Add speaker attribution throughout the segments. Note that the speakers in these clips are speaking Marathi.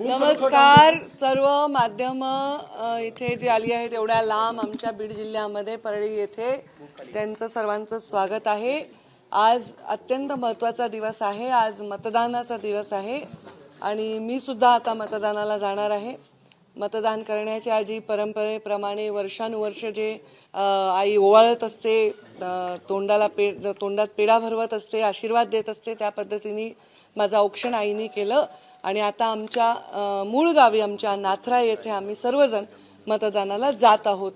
Speaker 1: नमस्कार सर्व माध्यम इथे जी आली आहेत एवढ्या लांब आमच्या बीड जिल्ह्यामध्ये परळी येथे त्यांचं सर्वांचं स्वागत आहे. आज अत्यंत महत्त्वाचा दिवस आहे आज मतदानाचा दिवस आहे आणि मी सुद्धा आता मतदानाला जाणार आहे. मतदान करण्याच्या जी परंपरेप्रमाणे वर्षानुवर्ष जे आई ओवाळत असते तोंडाला पे तोंडात पेढा भरवत असते आशीर्वाद देत असते त्या पद्धतीने माझं औक्षण आईने केलं. आणि आता आमच्या मूळ गावी आमच्या नाथरा येथे आम्ही सर्वजण मतदानाला जात आहोत.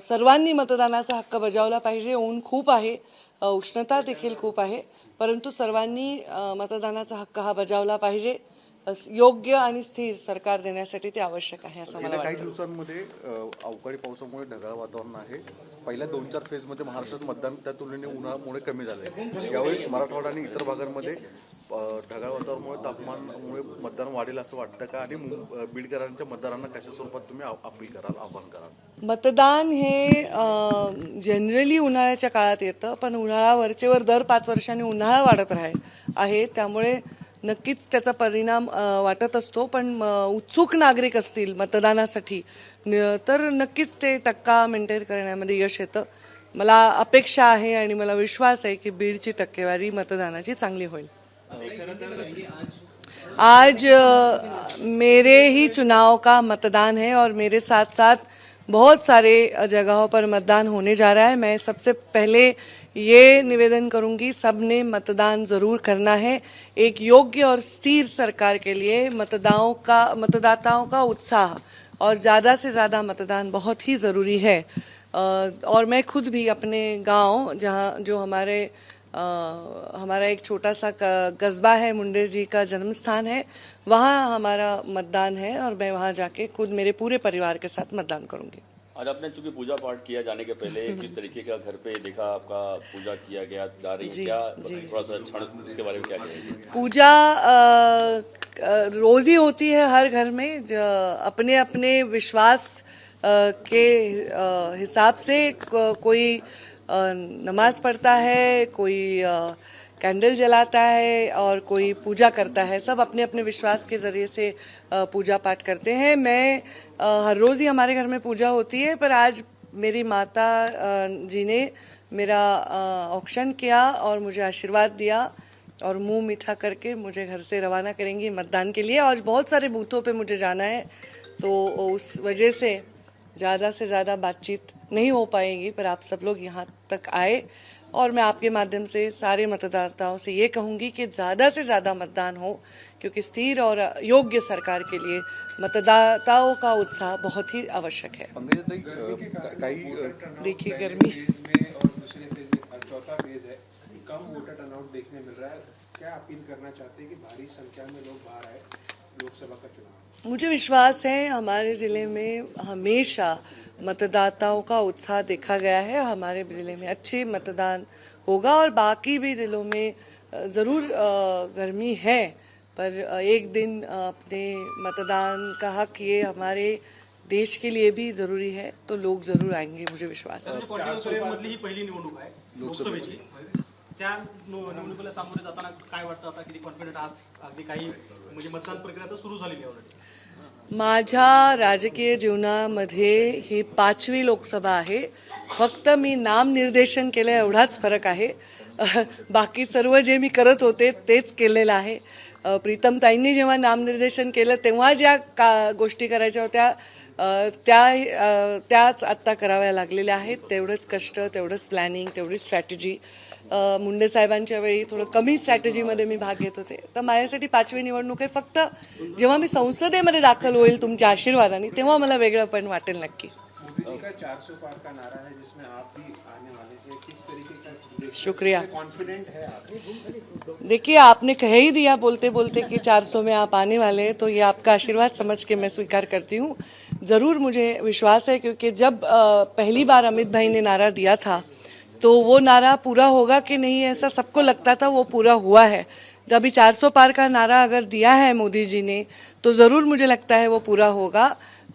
Speaker 1: सर्वांनी मतदानाचा हक्क बजावला पाहिजे ऊन खूप आहे उष्णता देखील खूप आहे परंतु सर्वांनी मतदानाचा हक्क हा बजावला पाहिजे. योग्य आणि स्थिर सरकार देण्यासाठी ते आवश्यक आहे असं मला
Speaker 2: काही दिवसांमध्ये अवकाळी पावसामुळे ढगाळ वातावरण आहे. पहिल्या दोन चार फेजमध्ये महाराष्ट्रात मतदान त्या तुलनेने उन्हामुळे कमी झालंय. यावेळेस मराठवाडा आणि इतर भागांमध्ये ढगाळ वातावरणामुळे तापमानामुळे मतदान वाढेल असं वाटतं का? आणि बीडकरांच्या मतदारांना कशा स्वरूपात तुम्ही अपील कराल आव्हान कराल?
Speaker 1: मतदान हे जनरली उन्हाळ्याच्या काळात येतं पण उन्हाळा वरचेवर दर पाच वर्षांनी उन्हाळा वाढत राहे आहे. त्यामुळे नक्कीच त्याचा परिणाम वाटत असतो पण उत्सुक नागरिक असतील मतदानासाठी तर नक्कीच ते टक्का मेंटेन करण्यामध्ये यश येतं. मला अपेक्षा आहे आणि मला विश्वास आहे की बीडची टक्केवारी मतदानाची चांगली होईल. आज मेरे ही चुनाव का मतदान है और मेरे साथ साथ बहुत सारे जगहों पर मतदान होने जा रहा है। मैं सबसे पहले ये निवेदन करूँगी सबने मतदान ज़रूर करना है। एक योग्य और स्थिर सरकार के लिए मतदाओं का, मतदाताओं का उत्साह और ज़्यादा से ज़्यादा मतदान बहुत ही ज़रूरी है। और मैं खुद भी अपने गाँव, जहाँ, जो हमारे हमारा एक छोटा सा कस्बा है मुंडे जी का जन्म स्थान है। वहाँ हमारा मतदान है और मैं वहाँ जाके खुद मेरे पूरे परिवार के साथ मतदान करूँगी।
Speaker 3: आज आपने चूँकि पूजा पाठ किया जाने के पहले किस तरीके का घर पे देखा आपका पूजा किया गया जा रही है क्या? थोड़ा सा क्षण उसके बारे में क्या कहेंगे?
Speaker 1: पूजा रोज ही होती है हर घर में अपने अपने विश्वास के हिसाब से को- कोई नमाज़ पढ़ता है, कोई कैंडल जलाता है और कोई पूजा करता है, सब अपने अपने विश्वास के ज़रिए से पूजा पाठ करते हैं। मैं हर रोज़ ही हमारे घर में पूजा होती है, पर आज मेरी माता जी ने मेरा औक्षण किया और मुझे आशीर्वाद दिया और मुँह मीठा करके मुझे घर से रवाना करेंगी मतदान के लिए। और बहुत सारे बूथों पे मुझे जाना है तो उस वजह से ज़्यादा से ज़्यादा बातचीत नहीं हो पाएगी पर आप सब लोग यहाँ तक आए। और मैं आपके माध्यम से सारे मतदाताओं से ये कहूँगी कि ज़्यादा से ज़्यादा मतदान हो क्योंकि स्थिर और योग्य सरकार के लिए मतदाताओं का उत्साह बहुत ही आवश्यक है। देखिए गर्मी
Speaker 4: फ़ेज़ में और दूसरे फ़ेज़ में चौथा फ़ेज़ है। कम वोटर टर्नआउट देखने मिल रहा है। क्या अपील करना चाहते हैं कि भारी संख्या में लोग बाहर आए? लोकसभा का चुनाव।
Speaker 1: मुझे विश्वास है हमारे ज़िले में हमेशा मतदाताओं का उत्साह देखा गया है। हमारे ज़िले में अच्छे मतदान होगा और बाकी भी ज़िलों में ज़रूर गर्मी है। पर एक दिन अपने मतदान का हक ये हमारे देश के लिए भी ज़रूरी है तो लोग ज़रूर आएँगे मुझे विश्वास है।
Speaker 5: त्या निवडणुकीला सामोरे जाताना काय वाटतं आता? किती कॉन्फिडंट आहात? अगदी काही म्हणजे मतदान प्रक्रिया तर सुरू झालेली ऑलरेडी
Speaker 1: माझ्या राजकीय जीवनामध्ये ही पाचवी लोकसभा आहे. फक्त मी नामनिर्देशन केलं एवढाच फरक आहे. बाकी सर्व जे मी करत होते तेच केलेलं आहे. प्रीतमताईंनी जेव्हा नामनिर्देशन केलं तेव्हा ज्या का गोष्टी करायच्या होत्या त्या त्याच आत्ता कराव्या लागलेल्या आहेत. तेवढंच कष्ट तेवढंच प्लॅनिंग तेवढी स्ट्रॅटेजी मुंडे साहेबांच्या वेळी थोडं कमी स्ट्रॅटेजीमध्ये मी भाग घेत होते. तर माझ्यासाठी पाचवी निवडणूक आहे. फक्त जेव्हा मी संसदेमध्ये दाखल होईल तुमच्या आशीर्वादाने तेव्हा मला वेगळं पण वाटेल नक्की.
Speaker 4: मोदी जी का 400 पार का नारा है जिसमें आप भी आने वाले थे किस तरीके का
Speaker 1: शुक्रिया।
Speaker 4: कॉन्फिडेंट है आप?
Speaker 1: देखिए आपने कह ही दिया बोलते बोलते कि 400 में आप आने वाले हैं तो ये आपका आशीर्वाद समझ के मैं स्वीकार करती हूँ। ज़रूर मुझे विश्वास है क्योंकि जब पहली बार अमित भाई ने नारा दिया था तो वो नारा पूरा होगा कि नहीं ऐसा सबको लगता था वो पूरा हुआ है। जब अभी 400 पार का नारा अगर दिया है मोदी जी ने तो ज़रूर मुझे लगता है वो पूरा होगा।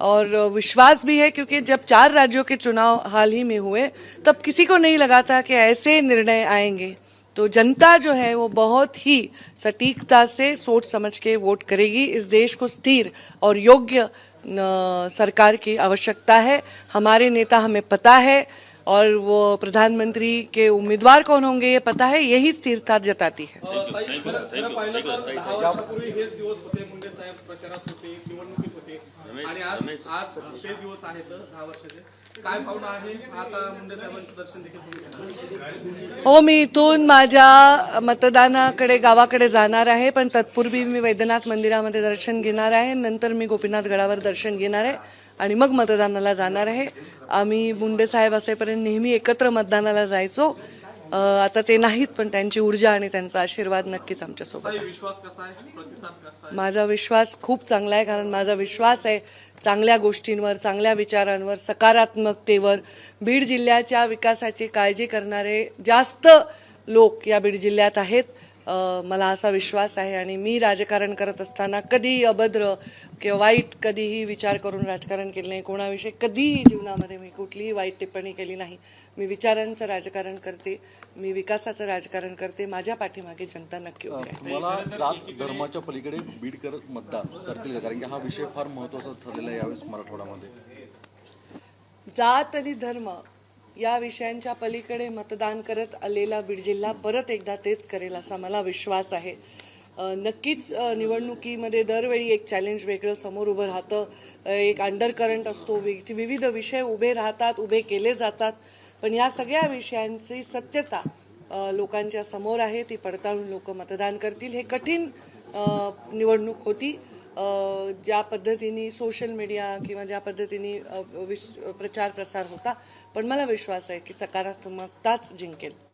Speaker 1: और विश्वास भी है क्योंकि जब चार राज्यों के चुनाव हाल ही में हुए, तब किसी को नहीं लगा था कि ऐसे निर्णय आएँगे। तो जनता जो है, वो बहुत ही सटीकता से सोच समझ के वोट करेगी। इस देश को स्थिर और योग्य सरकार की आवश्यकता है। हमारे नेता हमें पता है और वो प्रधानमंत्री के उम्मीदवार कौन होंगे ये पता है यही स्थिरता जताती है।
Speaker 5: ताई, खरं खरं पाहिलं तर दहा वर्षापूर्वी हेच दिवस होते मुंडे साहेब प्रचारात होते निवडणुकीत होते. आणि आज आज तेच दिवस आहेत दहा वर्षाचे. काय भावना आहे? आता मुंडे साहेबांचं दर्शन देखील तुम्ही घेणार
Speaker 1: हो मी इथून माझ्या मतदानाकडे गावाकडे जाणार आहे पण तत्पूर्वी मी वैद्यनाथ मंदिरामध्ये दर्शन घेणार आहे. नंतर मी गोपीनाथ गडावर दर्शन घेणार आहे. आणि मग मतदानाला जाणार आहे. आम्ही मुंडे साहेब असेपर्यंत नेहमी एकत्र मतदानाला जायचो. आता ते नाहीत पण त्यांची ऊर्जा आणि त्यांचा आशीर्वाद नक्कीच आमच्यासोबत माझा विश्वास खूप चांगला आहे कारण माझा विश्वास आहे चांगल्या गोष्टींवर चांगल्या विचारांवर सकारात्मकतेवर. बीड जिल्ह्याच्या विकासाची काळजी करणारे जास्त लोक या बीड जिल्ह्यात आहेत. मला असा विश्वास आहे आणि मी राजकारण करत असताना कधीही अभद्र किंवा वाईट कधीही विचार करून राजकारण केलं नाही. कोणाविषयी कधीही जीवनामध्ये मी कुठलीही वाईट टिप्पणी केली नाही. मी विचारांचं राजकारण करते मी विकासाचं राजकारण करते माझ्या पाठीमागे जनता नक्की
Speaker 2: तुम्हाला जात धर्माच्या पलीकडे बीडकर मतदान करतील का? कारण की हा विषय फार महत्त्वाचा ठरलेला आहे यावेळेस मराठवाड्यामध्ये.
Speaker 1: जात आणि धर्म या विषयांच्या पलीकडे मतदान करत आलेला बीड जिल्हा परत एकदा तेच करेल असा मला विश्वास आहे. नक्कीच निवडणुकीमध्ये दरवेळी एक चॅलेंज वेगळं समोर उभं राहतं. एक अंडर करंट असतो. वि- विविध विषय उभे राहतात उभे केले जातात. पण या सगळ्या विषयांची सत्यता लोकांच्या समोर आहे. ती पडताळून लोक मतदान करतील. हे कठीण निवडणूक होती. ज्या पद्धतीने सोशल मीडिया किंवा ज्या पद्धतीने विश विस प्रचार प्रसार होता. पण मला विश्वास आहे की सकारात्मकताच जिंकेल.